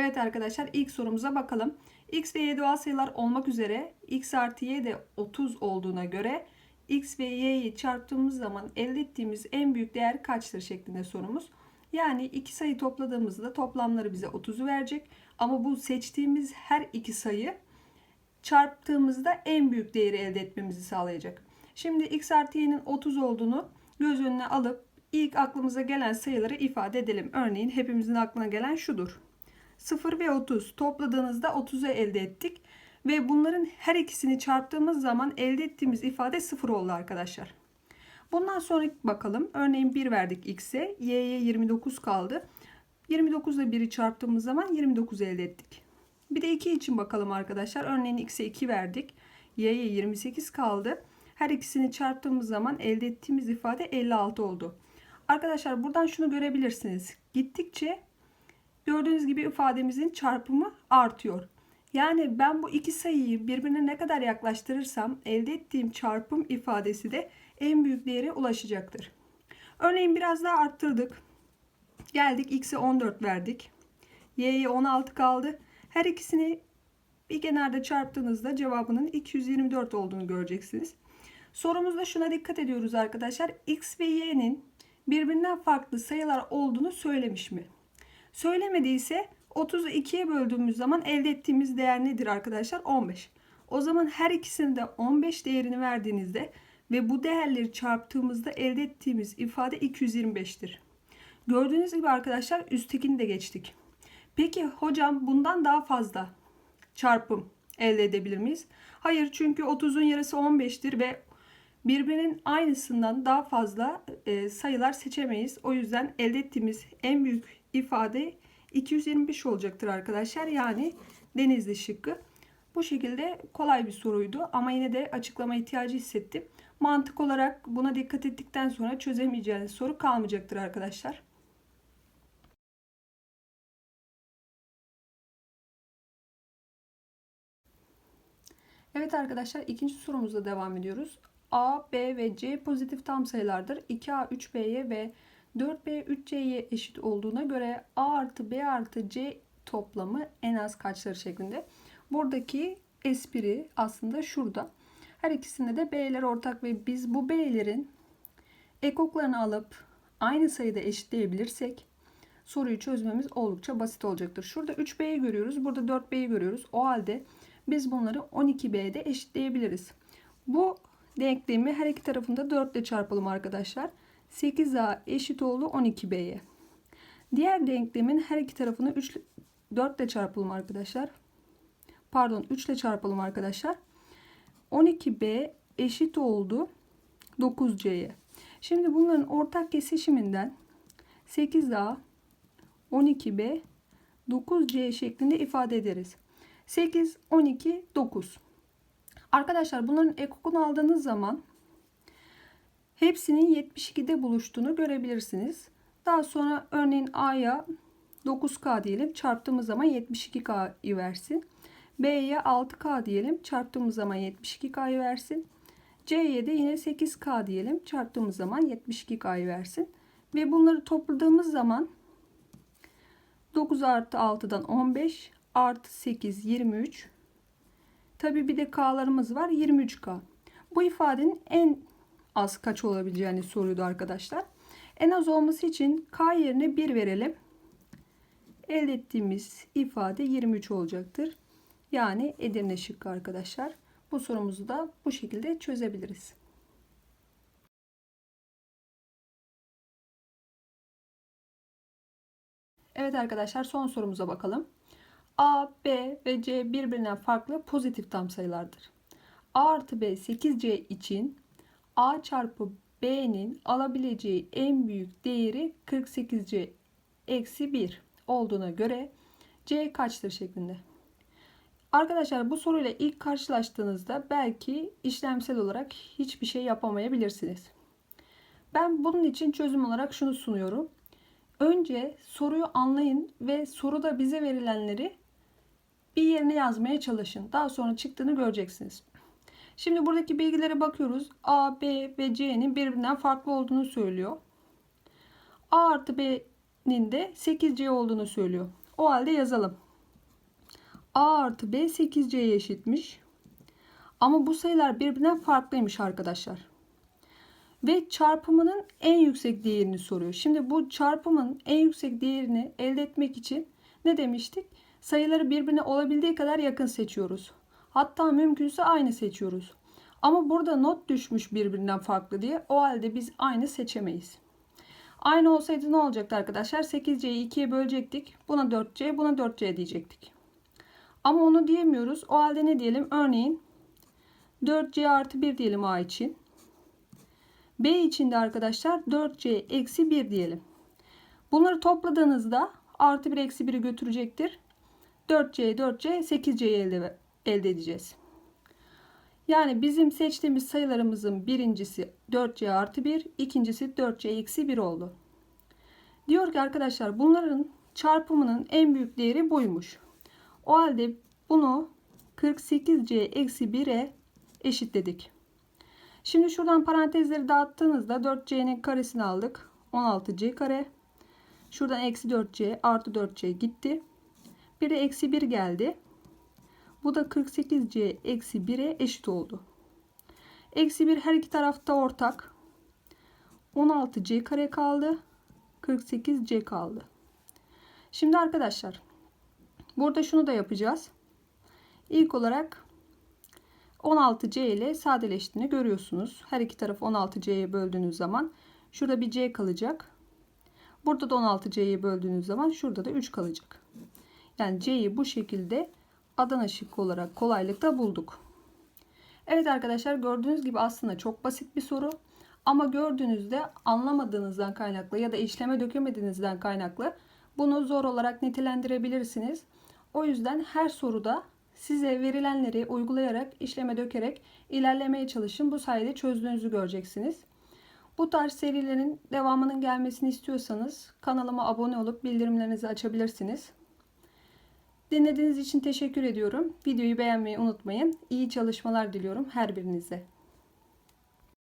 Evet arkadaşlar ilk sorumuza bakalım. X ve Y doğal sayılar olmak üzere X artı Y de 30 olduğuna göre X ve Y'yi çarptığımız zaman elde ettiğimiz en büyük değer kaçtır şeklinde sorumuz. Yani iki sayı topladığımızda toplamları bize 30'u verecek. Ama bu seçtiğimiz her iki sayı çarptığımızda en büyük değeri elde etmemizi sağlayacak. Şimdi X artı Y'nin 30 olduğunu göz önüne alıp ilk aklımıza gelen sayıları ifade edelim. Örneğin hepimizin aklına gelen şudur. 0 ve 30 topladığınızda 30'u elde ettik. Ve bunların her ikisini çarptığımız zaman elde ettiğimiz ifade 0 oldu arkadaşlar. Bundan sonra bakalım. Örneğin 1 verdik x'e. y'ye 29 kaldı. 29 ile 1'i çarptığımız zaman 29 elde ettik. Bir de 2 için bakalım arkadaşlar. Örneğin x'e 2 verdik. y'ye 28 kaldı. Her ikisini çarptığımız zaman elde ettiğimiz ifade 56 oldu. Arkadaşlar buradan şunu görebilirsiniz. Gittikçe gördüğünüz gibi ifademizin çarpımı artıyor. Yani ben bu iki sayıyı birbirine ne kadar yaklaştırırsam elde ettiğim çarpım ifadesi de en büyük değere ulaşacaktır. Örneğin biraz daha arttırdık. Geldik x'e 14 verdik. y'ye 16 kaldı. Her ikisini bir kenarda çarptığınızda cevabının 224 olduğunu göreceksiniz. Sorumuzda şuna dikkat ediyoruz arkadaşlar. x ve y'nin birbirinden farklı sayılar olduğunu söylemiş mi? Söylemediyse 30'u 2'ye böldüğümüz zaman elde ettiğimiz değer nedir arkadaşlar? 15. O zaman her ikisinin de 15 değerini verdiğinizde ve bu değerleri çarptığımızda elde ettiğimiz ifade 225'tir. Gördüğünüz gibi arkadaşlar üsttekini de geçtik. Peki hocam bundan daha fazla çarpım elde edebilir miyiz? Hayır çünkü 30'un yarısı 15'tir ve birbirinin aynısından daha fazla e, sayılar seçemeyiz. O yüzden elde ettiğimiz en büyük ifade 225 olacaktır arkadaşlar. Yani denizli şıkkı. Bu şekilde kolay bir soruydu ama yine de açıklama ihtiyacı hissettim. Mantık olarak buna dikkat ettikten sonra çözemeyeceğiniz soru kalmayacaktır arkadaşlar. Evet arkadaşlar ikinci sorumuzla devam ediyoruz. A, B ve C pozitif tam sayılardır. 2A, 3B'ye ve 4B, 3C'ye eşit olduğuna göre A artı B artı C toplamı en az kaçları şeklinde. Buradaki espri aslında şurada. Her ikisinde de B'ler ortak ve biz bu B'lerin ekoklarını alıp aynı sayıda eşitleyebilirsek soruyu çözmemiz oldukça basit olacaktır. Şurada 3B'yi görüyoruz. Burada 4B'yi görüyoruz. O halde biz bunları 12B'de eşitleyebiliriz. Bu denklemi her iki tarafında 4 ile çarpalım arkadaşlar. 8A eşit oldu 12B'ye. Diğer denklemin her iki tarafını 3 4 ile çarpalım arkadaşlar. Pardon 3 ile çarpalım arkadaşlar. 12B eşit oldu 9C'ye. Şimdi bunların ortak kesişiminden 8A 12B 9C şeklinde ifade ederiz. 8, 12, 9. Arkadaşlar bunların ekokunu aldığınız zaman hepsinin 72'de buluştuğunu görebilirsiniz. Daha sonra örneğin A'ya 9K diyelim çarptığımız zaman 72K'yı versin. B'ye 6K diyelim çarptığımız zaman 72K'yı versin. C'ye de yine 8K diyelim çarptığımız zaman 72K'yı versin. Ve bunları topladığımız zaman 9 artı 6'dan 15 artı 8 23 Tabi bir de K'larımız var 23K. Bu ifadenin en az kaç olabileceğini soruyordu arkadaşlar. En az olması için K yerine 1 verelim. Elde ettiğimiz ifade 23 olacaktır. Yani Edirne şıkkı arkadaşlar. Bu sorumuzu da bu şekilde çözebiliriz. Evet arkadaşlar son sorumuza bakalım. A, B ve C birbirinden farklı pozitif tam sayılardır. A artı B 8C için A çarpı B'nin alabileceği en büyük değeri 48C eksi 1 olduğuna göre C kaçtır şeklinde. Arkadaşlar bu soruyla ilk karşılaştığınızda belki işlemsel olarak hiçbir şey yapamayabilirsiniz. Ben bunun için çözüm olarak şunu sunuyorum. Önce soruyu anlayın ve soruda bize verilenleri bir yerine yazmaya çalışın. Daha sonra çıktığını göreceksiniz. Şimdi buradaki bilgilere bakıyoruz. A, B ve C'nin birbirinden farklı olduğunu söylüyor. A artı B'nin de 8C olduğunu söylüyor. O halde yazalım. A artı B 8C'ye eşitmiş. Ama bu sayılar birbirinden farklıymış arkadaşlar. Ve çarpımının en yüksek değerini soruyor. Şimdi bu çarpımın en yüksek değerini elde etmek için ne demiştik? Sayıları birbirine olabildiği kadar yakın seçiyoruz. Hatta mümkünse aynı seçiyoruz. Ama burada not düşmüş birbirinden farklı diye o halde biz aynı seçemeyiz. Aynı olsaydı ne olacaktı arkadaşlar? 8C'yi 2'ye bölecektik. Buna 4C, buna 4C diyecektik. Ama onu diyemiyoruz. O halde ne diyelim? Örneğin 4C artı 1 diyelim A için. B için de arkadaşlar 4C eksi 1 diyelim. Bunları topladığınızda artı 1 eksi 1'i götürecektir. 4C 4C 8C'yi elde, elde edeceğiz. Yani bizim seçtiğimiz sayılarımızın birincisi 4C artı 1, ikincisi 4C eksi 1 oldu. Diyor ki arkadaşlar bunların çarpımının en büyük değeri buymuş. O halde bunu 48C eksi 1'e eşitledik. Şimdi şuradan parantezleri dağıttığınızda 4C'nin karesini aldık. 16C kare. Şuradan eksi 4C artı 4C gitti. Bir de eksi 1 geldi. Bu da 48C eksi 1'e eşit oldu. Eksi 1 her iki tarafta ortak. 16C kare kaldı. 48C kaldı. Şimdi arkadaşlar burada şunu da yapacağız. İlk olarak 16C ile sadeleştiğini görüyorsunuz. Her iki tarafı 16C'ye böldüğünüz zaman şurada bir C kalacak. Burada da 16C'ye böldüğünüz zaman şurada da 3 kalacak. Yani C'yi bu şekilde Adana şıkkı olarak kolaylıkla bulduk. Evet arkadaşlar gördüğünüz gibi aslında çok basit bir soru. Ama gördüğünüzde anlamadığınızdan kaynaklı ya da işleme dökemediğinizden kaynaklı bunu zor olarak nitelendirebilirsiniz. O yüzden her soruda size verilenleri uygulayarak, işleme dökerek ilerlemeye çalışın. Bu sayede çözdüğünüzü göreceksiniz. Bu tarz serilerin devamının gelmesini istiyorsanız kanalıma abone olup bildirimlerinizi açabilirsiniz. Dinlediğiniz için teşekkür ediyorum. Videoyu beğenmeyi unutmayın. İyi çalışmalar diliyorum her birinize.